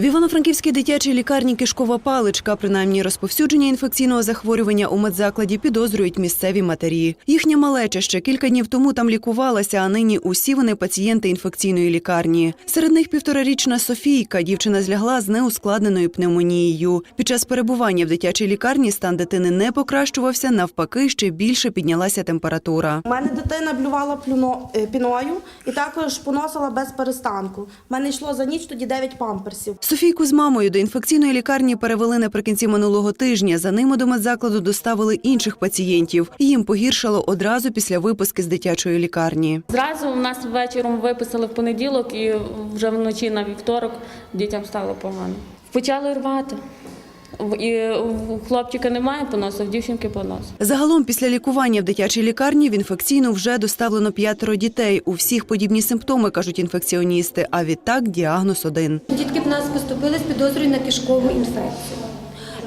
В Івано-Франківській дитячій лікарні кишкова паличка, принаймні розповсюдження інфекційного захворювання у медзакладі підозрюють місцеві матері. Їхня малеча ще кілька днів тому там лікувалася, а нині усі вони пацієнти інфекційної лікарні. Серед них півторарічна Софійка. Дівчина злягла з неускладненою пневмонією. Під час перебування в дитячій лікарні стан дитини не покращувався, навпаки, ще більше піднялася температура. У мене дитина блювала е, піною і також поносила без перестанку. У мене йшло за ніч тоді 9 памперсів. Софійку з мамою до інфекційної лікарні перевели наприкінці минулого тижня. За ними до медзакладу доставили інших пацієнтів. Їм погіршало одразу після виписки з дитячої лікарні. Зразу у нас вечором виписали в понеділок і вже вночі на вівторок дітям стало погано. Почали рвати. І у хлопчика немає поносу, в дівчинки понос. Загалом після лікування в дитячій лікарні в інфекційну вже доставлено п'ятеро дітей. У всіх подібні симптоми, кажуть інфекціоністи. А відтак діагноз один. Дітки в нас поступили з підозрою на кишкову інфекцію.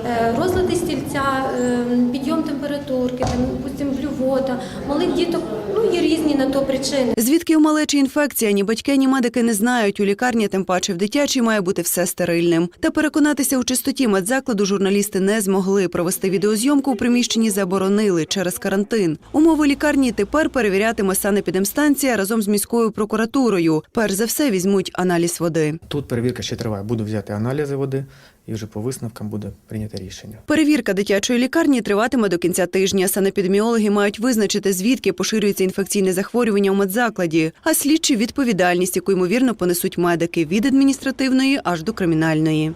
Е, Розлади стільця, е, підйом температурки, там, допустим, блювота. Малих діток ну, є різні на то причини. Звідки у малечі інфекція? Ні батьки, ні медики не знають. У лікарні, тим паче в дитячій, має бути все стерильним. Та переконатися у чистоті медзакладу журналісти не змогли. Провести відеозйомку у приміщенні заборонили через карантин. Умови лікарні тепер перевірятиме санепідемстанція разом з міською прокуратурою. Перш за все візьмуть аналіз води. Тут перевірка ще триває. Буду взяти аналізи води і вже по висновкам буде прийнято рішення. Перевірка дитячої лікарні триватиме до кінця тижня. Санепідеміологи мають визначити, звідки поширюється інфекційне захворювання у медзакладі, а слідчі відповідальність, яку ймовірно понесуть медики від адміністративної аж до кримінальної.